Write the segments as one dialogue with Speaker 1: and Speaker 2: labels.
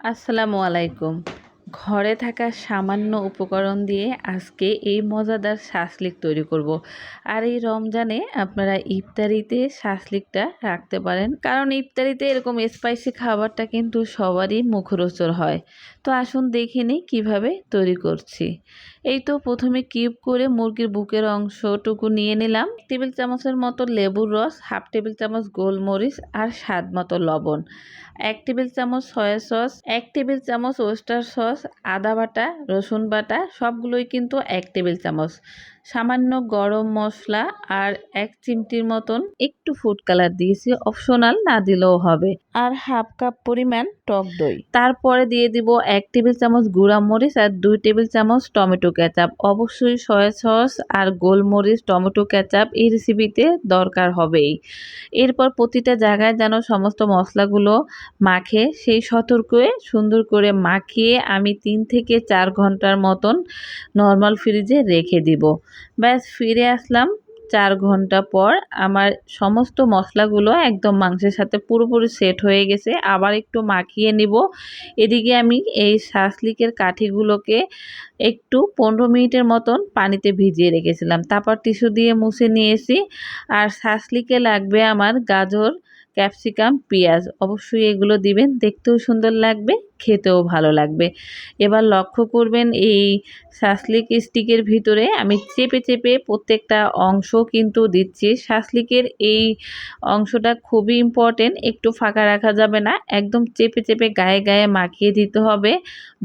Speaker 1: আসসালামু আলাইকুম। ঘরে থাকা সামান্য উপকরণ দিয়ে আজকে এই মজাদার শাসলিক তৈরি করব। আর এই রমজানে আপনারা ইফতারিতে শাসলিকটা রাখতে পারেন। কারণ ইফতারিতে এরকম স্পাইসি খাবারটা কিন্তু সবারই মুখরোচর হয়। তো আসুন দেখে নিই কীভাবে তৈরি করছি। এই তো প্রথমে কিউব করে মুরগির বুকের অংশটুকু নিয়ে নিলাম। টেবিল চামচের মতো লেবুর রস, হাফ টেবিল চামচ গোলমরিচ আর স্বাদ মতো লবণ, এক টেবিল চামচ সয়া সস এক টেবিল চামচ ওয়েস্টার সস আদা বাটা, রসুন বাটা, সবগুলোই কিন্তু এক টেবিল চামচ। সামান্য গরম মশলা আর এক চিমটির মতন একটু ফুড কালার দিয়েছি অপশনাল না দিলেও হবে। আর হাফ কাপ পরিমাণ টক দই। তারপরে দিয়ে দিব এক টেবিল চামচ গুঁড়া মরিচ আর দুই টেবিল চামচ টমেটো কেচাপ। অবশ্যই সয়া সস আর গোলমরিচ, টমেটো কেচাপ এই রেসিপিতে দরকার হবেই। এরপর প্রতিটা জায়গায় যেন সমস্ত মশলাগুলো মাখে, সেই সতর্কে সুন্দর করে মাখিয়ে আমি তিন থেকে চার ঘণ্টার মতন নর্মাল ফ্রিজে রেখে দিব। ব্যাস, ফিরে আসলাম চার ঘণ্টা পর আমার সমস্ত মশলাগুলো একদম মাংসের সাথে পুরোপুরি সেট হয়ে গেছে। আবার একটু মাখিয়ে নিব। এদিকে আমি এই শাসলিকের কাঠিগুলোকে একটু পনেরো মিনিটের মতন পানিতে ভিজিয়ে রেখেছিলাম। তারপর টিস্যু দিয়ে মুছে নিয়েছি। আর শাসলিকে লাগবে আমার গাজর, ক্যাপসিকাম, পেঁয়াজ। অবশ্যই এগুলো দিবেন। দেখতেও সুন্দর লাগবে। খেতেও ভালো লাগবে। এবার লক্ষ্য করবেন এই শাসলিক স্টিকের ভিতরে আমি চেপে চেপে প্রত্যেকটা অংশ কিন্তু দিচ্ছি। শাসলিকের এই অংশটা খুবই ইম্পর্টেন্ট একটু ফাঁকা রাখা যাবে না, একদম চেপে চেপে গায়ে গায়ে মাখিয়ে দিতে হবে।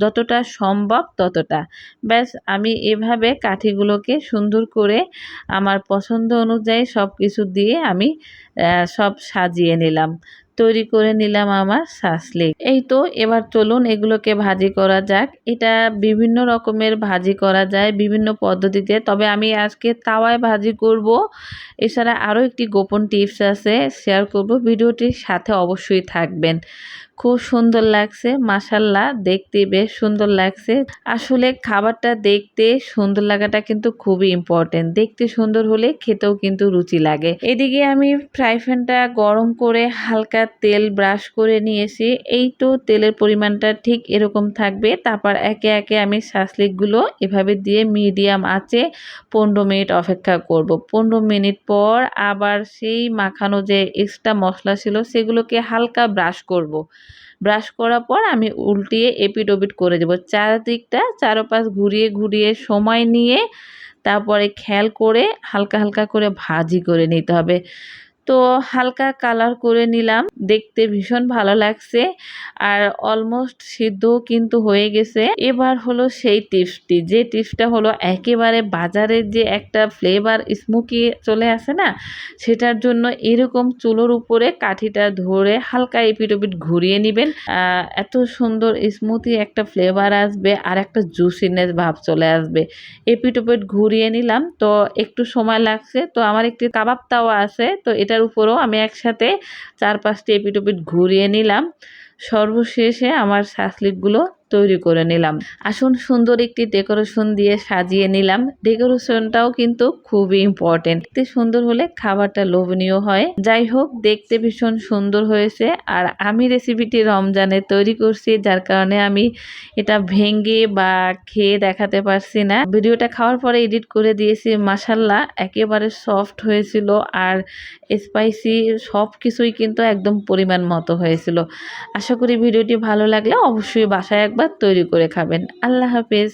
Speaker 1: যতটা সম্ভব ততটা। ব্যাস, আমি এভাবে কাঠিগুলোকে সুন্দর করে আমার পছন্দ অনুযায়ী সব কিছু দিয়ে আমি সব সাজিয়ে নিলাম। তৈরি করে নিলাম আমার শাসলিক এই তো, এবার চলুন এগুলোকে ভাজি করা যাক। এটা বিভিন্ন রকমের ভাজি করা যায়, বিভিন্ন পদ্ধতিতে। তবে আমি আজকে তাওয়ায় ভাজি করব। এছাড়া আরও একটি গোপন টিপস আছে, শেয়ার করব। ভিডিওটির সাথে অবশ্যই থাকবেন। খুব সুন্দর লাগছে মাসাল্লাহ দেখতে বেশ সুন্দর লাগছে। আসলে খাবারটা দেখতে সুন্দর লাগাটা কিন্তু খুবই ইম্পর্টেন্ট দেখতে সুন্দর হলে খেতেও কিন্তু রুচি লাগে। এদিকে আমি ফ্রাই প্যানটা গরম করে হালকা তেল ব্রাশ করে নিয়েছি। এই তো তেলের পরিমাণটা ঠিক এরকম থাকবে। তারপর একে একে আমি শাসলিকগুলো এভাবে দিয়ে মিডিয়াম আছে পনেরো মিনিট অপেক্ষা করব। পনেরো মিনিট পর আবার সেই মাখানো যে এক্সট্রা মশলা ছিল, সেগুলোকে হালকা ব্রাশ করব। ব্রাশ করার পর আমি উল্টিয়ে এপিট ওপিট করে দেবো। চারদিকটা চারোপাশ ঘুরিয়ে ঘুরিয়ে সময় নিয়ে তারপরে খেয়াল করে হালকা হালকা করে ভাজি করে নিতে হবে। তো হালকা কালার করে নিলাম। দেখতে ভীষণ ভালো লাগছে আর অলমোস্ট সিদ্ধও কিন্তু হয়ে গেছে। এবার হলো সেই টিপসটি। যে টিপসটা হলো একেবারে বাজারের যে একটা ফ্লেভার স্মোকি চলে আসে না, সেটার জন্য এরকম চুলোর উপরে কাঠিটা ধরে হালকা এপিটোপিট ঘুরিয়ে নেবেন। এত সুন্দর স্মুথি একটা ফ্লেভার আসবে আর একটা জুসিনেস ভাব চলে আসবে। এপিটোপিট ঘুরিয়ে নিলাম। তো একটু সময় লাগছে। তো আমার একটি কাবাব তাওয়া আছে। তো এটা এটার উপরও আমি একসাথে চার পাঁচটি এপিটোপিট ঘুরিয়ে নিলাম। সর্বশেষে আমার শাসলিকগুলো তৈরি করে নিলাম। আসুন সুন্দর একটি ডেকোরেশন দিয়ে সাজিয়ে নিলাম। ডেকোরেশনটাও কিন্তু খুবই ইম্পর্টেন্ট দেখতে সুন্দর হলে খাবারটা লোভনীয় হয়। যাই হোক, দেখতে ভীষণ সুন্দর হয়েছে। আর আমি রেসিপিটি রমজানে তৈরি করছি, যার কারণে আমি এটা ভেঙ্গে বা খেয়ে দেখাতে পারছি না। ভিডিওটা খাওয়ার পরে এডিট করে দিয়েছি মাসাল্লাহ একেবারে সফট হয়েছিল আর স্পাইসি সব কিছুই কিন্তু একদম পরিমাণ মতো হয়েছিল। আশা করি ভিডিওটি ভালো লাগলে অবশ্যই বাসায় একবার তৈরি করে খাবেন। আল্লাহ হাফেজ।